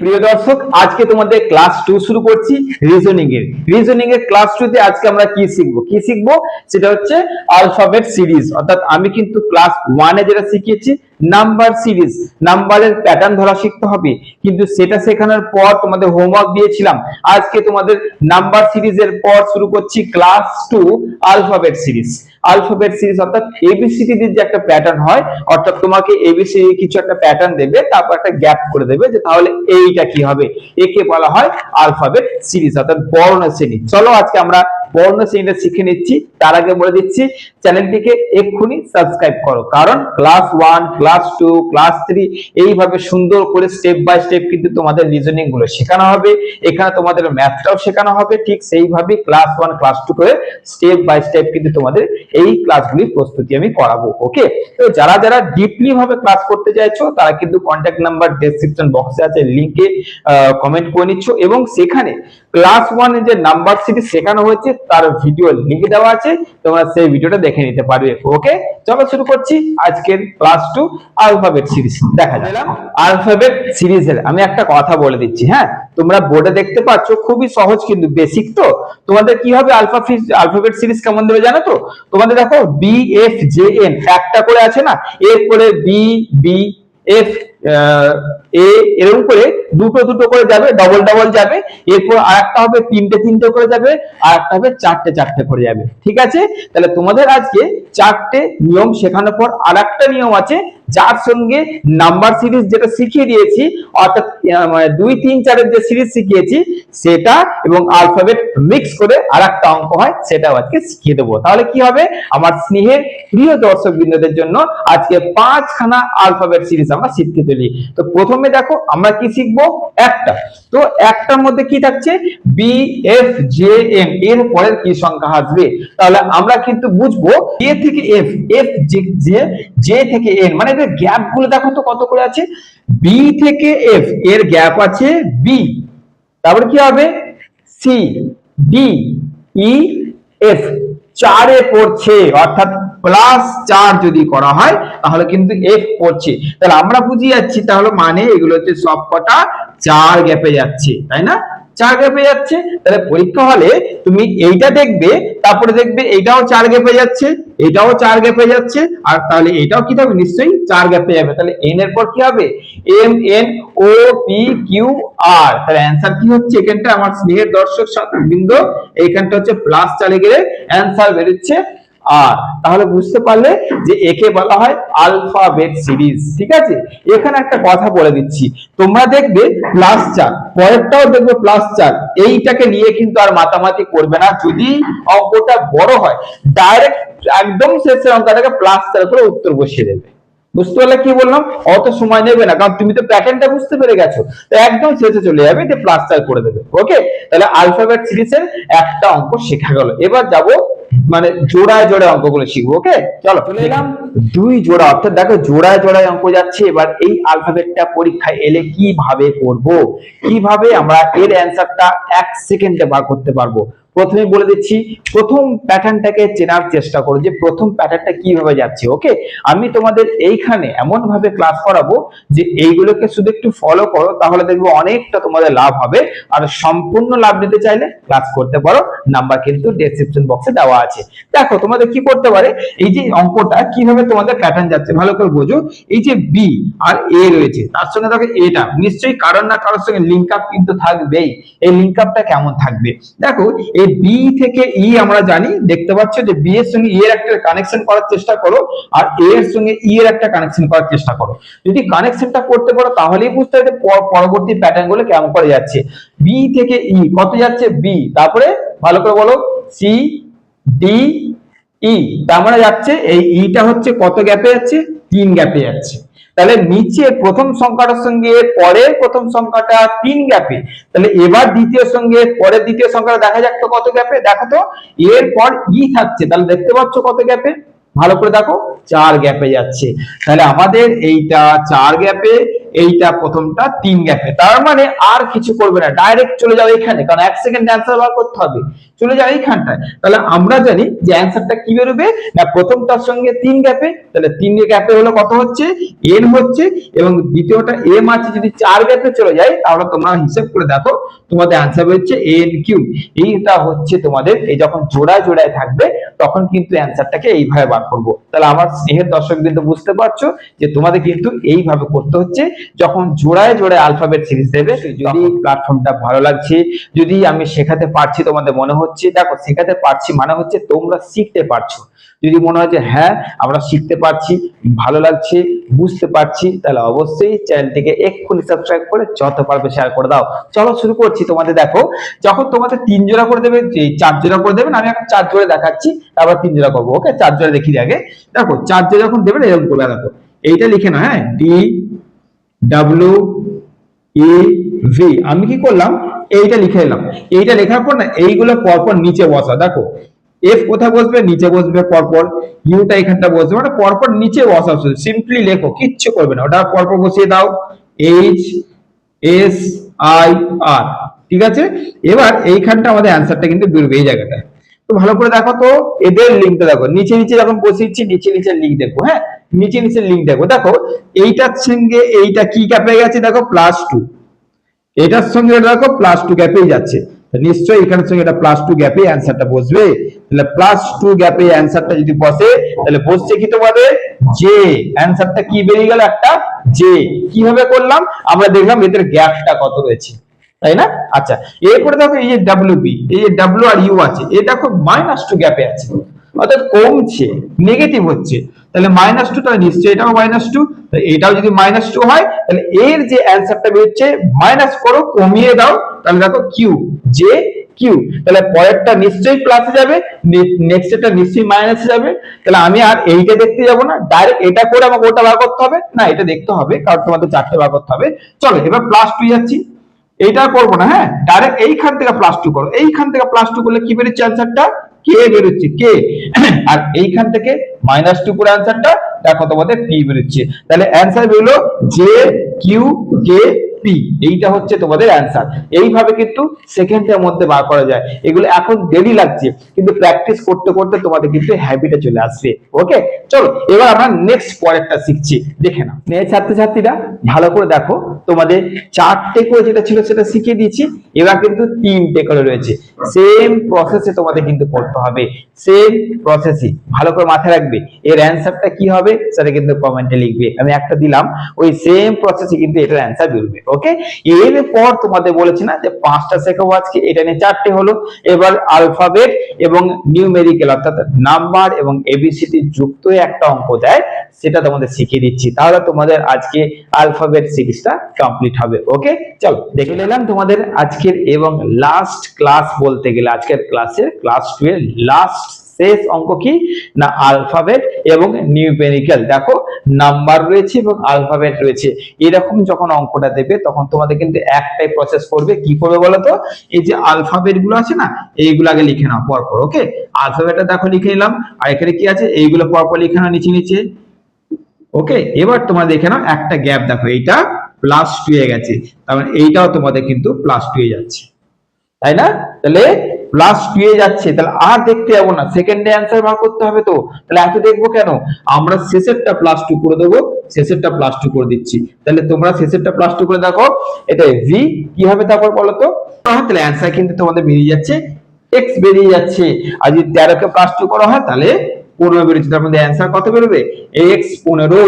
প্রিয় দর্শক, আজকে তোমাদের ক্লাস টু শুরু করছি রিজনিং এর। রিজনিং এর ক্লাস টু তে আজকে আমরা কি শিখব? কি শিখব? সেটা হচ্ছে আলফাবেট সিরিজ অর্থাৎ আমি কিন্তু ক্লাস ওয়ানে যেটা শিখিয়েছি নাম্বার সিরিজ নাম্বারের প্যাটার্ন ধরা শিখতে হবে। কিন্তু সেটা শেখানোর পর তোমাদের হোমওয়ার্ক দিয়েছিলাম। আজকে তোমাদের নাম্বার সিরিজের পর শুরু করছি class two alphabet series alphabet series অর্থাৎ এবিসিডি যে একটা প্যাটার্ন হয়, অর্থাৎ তোমাকে এবিসিডি কিছু একটা প্যাটার্ন দেবে, তারপর একটা গ্যাপ করে দেবে যে তাহলে এইটা কি হবে? একে বলা হয় আলফাবেট সিরিজ অর্থাৎ বর্ণ শ্রেণি। চলো আজকে আমরা বর্ণ শ্রেণীটা শিখে নিচ্ছি, তার আগে বলে দিচ্ছি, চ্যানেলটিকে এক্ষুনি সাবস্ক্রাইব করো, কারণ class one class two class three এইভাবে সুন্দর করে স্টেপ বাই স্টেপ কিন্তু তোমাদের রিজনিংগুলো শেখানো হবে, এখানে তোমাদের ম্যাথটাও শেখানো হবে, ঠিক সেইভাবে ক্লাস ওয়ান ক্লাস টু করে স্টেপ বাই স্টেপ কিন্তু তোমাদের এই ক্লাসগুলির প্রস্তুতি আমি করাবো ওকে তো যারা যারা ডিপলি ভাবে ক্লাস করতে চাইছো, তারা কিন্তু কন্ট্যাক্ট নাম্বার ডেসক্রিপশন বক্সে আছে লিংকে কমেন্ট করে নিচ্ছ এবং সেখানে ক্লাস ওয়ান যে নাম্বার সিটি শেখানো হয়েছে তার ভিডিও লিংক দেওয়া আছে তোমরা সেই ভিডিওটা দেখে নিতে পারবে। ওকে চলো শুরু করছি আজকের ক্লাস টু আলফাবেট সিরিজ দেখা দিলাম আলফাবেট সিরিজের আমি একটা কথা বলে দিচ্ছি হ্যাঁ? তোমরা বোর্ডে দেখতে পাচ্ছ খুবই সহজ কিন্তু বেসিক তো। তোমাদের কি হবে আলফা আলফাবেট সিরিজ কেমন দেবে জানো তো? তোমাদের দেখো বি এফ জে এন একটা করে আছে না? এরপরে বি বি এফ এ এরকম করে দুটো দুটো করে যাবে ডবল ডবল যাবে, এরপর আরেকটা হবে তিনটে তিনটে করে যাবে আর একটা হবে চারটে চারটে করে যাবে, ঠিক আছে? তাহলে তোমাদের আজকে চারটে নিয়ম শেখানোর পর আরেকটা নিয়ম আছে, যার সঙ্গে নাম্বার সিরিজ যেটা শিখিয়ে দিয়েছি, অর্থাৎ মানে দুই, তিন, চারের যে সিরিজ শিখিয়েছি, সেটা এবং আলফাবেট মিক্স করে আরেকটা অঙ্ক হয়, সেটাও আজকে শিখিয়ে দেবো। তাহলে কি হবে? আমার স্নেহের প্রিয় দর্শক বৃন্দদের জন্য আজকে পাঁচখানা আলফাবেট সিরিজ আমরা শিখতে চলি তো প্রথমে দেখো আমরা কি শিখব? একটা। তো একটার মধ্যে কি থাকছে? বি এফ জে এন এর পরের কি সংখ্যা আসবে? তাহলে আমরা কিন্তু বুঝব এ থেকে এফ এফ জে জে থেকে এন মানে এদের গ্যাপগুলো দেখো তো কত করে আছে? বি থেকে এফ এর গ্যাপ আছে বি তারপরে কি হবে? সি ডি ই এফ চারে পড়ছে, অর্থাৎ প্লাস চার যদি করা হয়, তাহলে কিন্তু এফ পড়ছে। তাহলে আমরা বুঝি যাচ্ছি, তাহলে মানে এগুলো হচ্ছে সব কটা চার গ্যাপে যাচ্ছে, তাই না? চার গ্যাপে যাচ্ছে, তাহলে পরীক্ষা হলে তুমি এইটা দেখবে, তারপরে দেখবে চার গ্যাপে যাচ্ছে, এটাও চার গ্যাপে যাচ্ছে, আর তাহলে এটাও কি হবে নিশ্চয়ই চার গ্যাপে যাবে। তাহলে এন এর পর কি হবে? M N O P Q R তাহলে অ্যান্সার কি হচ্ছে এখানটা? আমার স্নেহের দর্শক বৃন্দ, এইখানটা হচ্ছে প্লাস চালে গেলে অ্যান্সার বেরোচ্ছে। আর তাহলে বুঝতে পারলে যে একে বলা হয় আলফাবেট সিরিজ, ঠিক আছে? এখানে একটা কথা বলে দিচ্ছি। তোমরা দেখবে প্লাস চার, পরেরটাও দেখবে প্লাস চার। এইটাকে নিয়ে কিন্তু আর মাতামাতি করবে না। যদি অঙ্কটা বড় হয় ডাইরেক্ট একদম শেষের অঙ্কটাকে প্লাস চার করে উত্তর বসিয়ে দেবে। বুঝতে পারলে কি বললাম? অত সময় নেবে না কারণ তুমি তো প্যাটার্নটা বুঝতে পেরে গেছো। তো একদম শেষে চলে যাবে যে প্লাস চার করে দেবে ওকে তাহলে আলফাবেট সিরিজের একটা অঙ্ক শেখা গেল। এবার যাব মানে জোড়ায় জোড়ায় অঙ্কগুলো শিখব ওকে চলো চলে এলাম। দুই জোড়া অর্থাৎ দেখো জোড়ায় জোড়ায় অঙ্ক যাচ্ছে এবার এই আলফাবেটটা পরীক্ষায় এলে কীভাবে করব? কীভাবে আমরা এর অ্যান্সারটা এক সেকেন্ডে বার করতে পারব? প্রথমে বলে দিচ্ছি, প্রথম প্যাটার্নটাকে চেনার চেষ্টা করো যে প্রথম প্যাটার্নটা কীভাবে যাচ্ছে ওকে আমি তোমাদের এইখানে এমন ভাবে ক্লাস করাবো যে এইগুলোকে শুধু একটু ফলো করো, তাহলে দেখবে অনেকটা তোমাদের লাভ হবে। আর সম্পূর্ণ লাভ নিতে চাইলে ক্লাস করতে পারো নাম্বার কিন্তু ডেসক্রিপশন বক্সে দেওয়া আছে। দেখো, তোমাদের কি করতে পারে? এই যে অঙ্কটা, কীভাবে তোমাদের প্যাটার্ন যাচ্ছে, ভালো করে বোঝো। এই যে বি আর এ রয়েছে, তার সঙ্গে দেখো এটা নিশ্চয়ই কারণ না কারোর সঙ্গে লিঙ্ক আপ কিন্তু থাকবেই। এই লিঙ্ক আপটা কেমন থাকবে? দেখো এই বি থেকে ই আমরা জানি, দেখতে পাচ্ছ যে বি এর সঙ্গে ই এর একটা কানেকশন করার চেষ্টা করো, আর এ এর সঙ্গে ই এর একটা কানেকশন করার চেষ্টা করো। যদি কানেকশনটা করতে পারো, তাহলেই বুঝতে হবে পরবর্তী প্যাটার্নগুলো কেমন করে যাচ্ছে। বি থেকে ই কত যাচ্ছে বি তারপরে ভালো করে বলো সি ডি ই তার মানে যাচ্ছে এই ইটা হচ্ছে কত গ্যাপে যাচ্ছে? তিন গ্যাপে যাচ্ছে। তাহলে নিচে প্রথম সংখ্যাটার সঙ্গে পরের প্রথম সংখ্যাটা তিন গ্যাপে। তাহলে এবার দ্বিতীয় সঙ্গে পরের দ্বিতীয় সংখ্যাটা দেখা যাক তো কত গ্যাপে? দেখো তো এর পর ই থাকছে, তাহলে দেখতে পাচ্ছ কত গ্যাপে? ভালো করে দেখো, চার গ্যাপে যাচ্ছে। তাহলে আমাদের এইটা চার গ্যাপে এইটা প্রথমটা তিন গ্যাপে তার মানে আর কিছু করবে না। ডাইরেক্ট চলে যাও এখানে। কারণ এক সেকেন্ড অ্যান্সার বার করতে হবে। চলে যাও এইখানটায়। তাহলে আমরা জানি যে অ্যান্সারটা কি বেরোবে? না, প্রথমটার সঙ্গে তিন গ্যাপে তাহলে তিন গ্যাপে হলো কত হচ্ছে? এন হচ্ছে। এবং দ্বিতীয়টা এম আছে। যদি চার গ্যাপে চলে যায়, তাহলে তোমরা হিসেব করে দেখো। তোমাদের অ্যান্সার হচ্ছে এন কিউ এইটা হচ্ছে তোমাদের। এই যখন জোড়ায় জোড়ায় থাকবে, তখন কিন্তু অ্যান্সারটাকে এইভাবে বার করব। তাহলে আমার স্নেহের দর্শক কিন্তু বুঝতে পারছ যে তোমাদের কিন্তু এইভাবে করতে হচ্ছে। যখন জোড়ায় জোড়ায় আলফাবেট সিরিজ দেবে যদি প্ল্যাটফর্মটা ভালো লাগছে। যদি আমি শেখাতে পারছি তোমাদের মনে হচ্ছে দেখো শেখাতে পারছি মানে হচ্ছে তোমরা শিখতে পারছ। যদি মনে হয় যে হ্যাঁ আমরা শিখতে পারছি ভালো লাগছে বুঝতে পারছি তাহলে অবশ্যই চ্যানেলটিকে এক্ষুনি সাবস্ক্রাইব করে যত পারবে শেয়ার করে দাও। চলো শুরু করছি তোমাদের দেখো যখন তোমাদের তিন জোড়া করে দেবে যে চার জোড়া করে দেবেন আমি এখন চার জোড়া দেখাচ্ছি তারপর তিন জোড়া করব ওকে চার জোড়া দেখি আগে। দেখো চার জোড়া যখন দেবেন এরকম করবে দেখো এইটা লিখে না হ্যাঁ ডি ডাব্লিউ ই ভি আমি কি করলাম? এইটা লিখে এলাম। এইটা লেখার পর না, এইগুলো পরপর নিচে বসা দেখো এফ কোথায় বসবে? নিচে বসবে পরপর। ইউটা এখানটা বসবে। মানে পরপর নিচে বসা সিম্পলি লেখো, কিচ্ছু করবে না। ওটা পরপর বসিয়ে দাও। এইচ এস আই আর ঠিক আছে? এবার এইখানটা আমাদের অ্যান্সারটা কিন্তু বেরোবে এই জায়গাটায়। তো ভালো করে দেখো তো, এদের লিঙ্কটা দেখো। নিচে নিচে যখন বসিয়েছি, নিচে নিচে লিঙ্ক দেখো হ্যাঁ? নিচে নিচে লিঙ্ক দেখো। দেখো, এইটার সঙ্গে এইটা কি ক্যাপে গেছে? দেখো প্লাস টু এটার সঙ্গে দেখো প্লাস টু গ্যাপেই যাচ্ছে। নিশ্চয়ই এখানের সঙ্গে এটা প্লাস টু গ্যাপে অ্যান্সারটা বসবে। তাহলে প্লাস টু গ্যাপে অ্যান্সারটা যদি বসে, তাহলে বসছে কি তোমাদের? জে অ্যান্সারটা কি বেরিয়ে গেল একটা? জে কীভাবে করলাম? আমরা দেখলাম এদের গ্যাপটা কত রয়েছে। তাই না? আচ্ছা এরপরে দেখো এই যে ডাব্লিউ বি এই যে ডাব্লিউ আর ইউ আছে এই দেখো মাইনাস টু গ্যাপে আছে। অর্থাৎ কমছে নেগেটিভ হচ্ছে। তাহলে মাইনাস টু তাহলে নিশ্চয়ই এটাও মাইনাস টু এটাও যদি মাইনাস টু হয়, তাহলে এর যে অ্যান্সারটা বেরোচ্ছে মাইনাস করো, কমিয়ে দাও, তাহলে দেখো কিউ যে কিউ তাহলে পরেরটা নিশ্চয়ই প্লাসে যাবে নেক্সট এটা নিশ্চয়ই মাইনাসে যাবে। তাহলে আমি আর এইটা দেখতে যাব না ডাইরেক্ট এটা করে আমাকে ওটা বার করতে হবে। না, এটা দেখতে হবে, কারণ তোমাদের চারটে বার করতে হবে। চলো, এবার প্লাস টু যাচ্ছি। এইটা করব না হ্যাঁ? ডাইরেক্ট এইখান থেকে প্লাস টু করো। এইখান থেকে প্লাস টু করলে কি বেরোচ্ছে অ্যান্সারটা কে বেরোচ্ছে? কে? আর এইখান থেকে মাইনাস টু করে অ্যান্সারটা দেখো তোমাদের পি বেরোচ্ছে। তাহলে অ্যান্সার বেরোলো জে কিউ কে পি এইটা হচ্ছে তোমাদের অ্যান্সার এইভাবে কিন্তু সেকেন্ডের মধ্যে বার করা যায়। এগুলো এখন দেরি লাগছে, কিন্তু প্র্যাকটিস করতে করতে তোমাদের কিন্তু চলে ওকে চলো, এবার আমরা নেক্সট পরেরটা শিখছি। দেখে মেয়ে ছাত্রছাত্রীরা, ভালো করে দেখো। তোমাদের চারটে করে যেটা ছিল সেটা শিখিয়ে দিয়েছি। এবার কিন্তু তিনটে করে রয়েছে। সেম প্রসেসে তোমাদের কিন্তু করতে হবে। সেম প্রসেসই ভালো করে মাথায় রাখবে। এর অ্যান্সারটা কি হবে, সেটা কিন্তু কমেন্টে লিখবে। আমি একটা দিলাম। ওই সেম প্রসেসে কিন্তু এটার অ্যান্সার বেরোবে। ওকে এরপর তোমাদের বলেছি না যে পাঁচটা শেখাবো আজকে এটা নিয়ে চারটে হলো। এবার আলফাবেট এবং নিউমেরিক্যাল অর্থাৎ নাম্বার এবং এবিসিডি যুক্ত একটা অঙ্ক দেয় সেটা তোমাদের শিখিয়ে দিচ্ছি। তাহলে তোমাদের আজকে আলফাবেট সিরিজটা কমপ্লিট হবে। ওকে চলো দেখে নিলাম তোমাদের আজকের এবং লাস্ট ক্লাস বলতে গেলে আজকের ক্লাসের ক্লাস টু এর লাস্ট শেষ অঙ্ক কি? না আলফাবেট এবং নিউমেরিক্যাল দেখো নাম্বার রয়েছে এবং আলফাবেট রয়েছে। এরকম যখন অঙ্কটা দেবে, তখন তোমাদের কিন্তু একটাই প্রসেস করবে। কি করবে বলো তো? এই যে আলফাবেটগুলো আছে না, এইগুলো আগে লিখে নাও পরপর ওকে আলফাবেটটা দেখো, লিখে নিলাম। আর এখানে কি আছে? এইগুলো পরপর লিখে নাও নিচে নিচে। ওকে এবার তোমরা দেখে নাও, একটা গ্যাপ দেখো, এইটা প্লাস টু এ গেছে। তার মানে এইটাও তোমাদের কিন্তু প্লাস টু এ যাচ্ছে। তাই না? তাহলে প্লাস এ যাচ্ছে, তাহলে আর দেখতে যাব না। সেকেন্ডে অ্যান্সার বার করতে হবে তো? তাহলে এত দেখব কেন? আমরা শেষেরটা প্লাস টু করে দেবো, শেষেরটা প্লাস টু করে দিচ্ছি। তাহলে তোমরা শেষেরটা প্লাস টু করে দেখো, এটা ভি কি তারপর বলো তো? তাহলে অ্যান্সার কিন্তু তোমাদের বেরিয়ে যাচ্ছে এক্স বেরিয়ে যাচ্ছে। আর যদি প্লাস টু করা হয়, তাহলে পনেরো অ্যান্সার কত বেরোবে? এক্স পনেরো।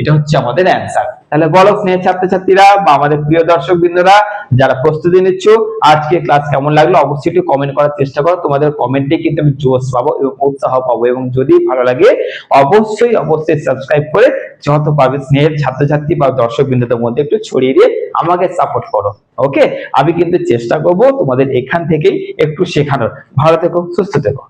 এটা হচ্ছে আমাদের অ্যান্সার তাহলে বলো স্নেহ ছাত্রছাত্রীরা বা আমাদের প্রিয় দর্শক বৃন্দরা যারা প্রস্তুতি নিচ্ছ আজকে ক্লাস কেমন লাগল অবশ্যই একটু কমেন্ট করার চেষ্টা করো। তোমাদের কমেন্টে কিন্তু আমি জোশ পাবো এবং উৎসাহ পাবো এবং যদি ভালো লাগে অবশ্যই অবশ্যই সাবস্ক্রাইব করে যত পারবে স্নেহের ছাত্রছাত্রী বা দর্শক বৃন্দদের মধ্যে একটু ছড়িয়ে দিয়ে আমাকে সাপোর্ট করো ওকে আমি কিন্তু চেষ্টা করব তোমাদের এখান থেকেই একটু শেখানোর। ভালো থেকো, সুস্থ থেকো।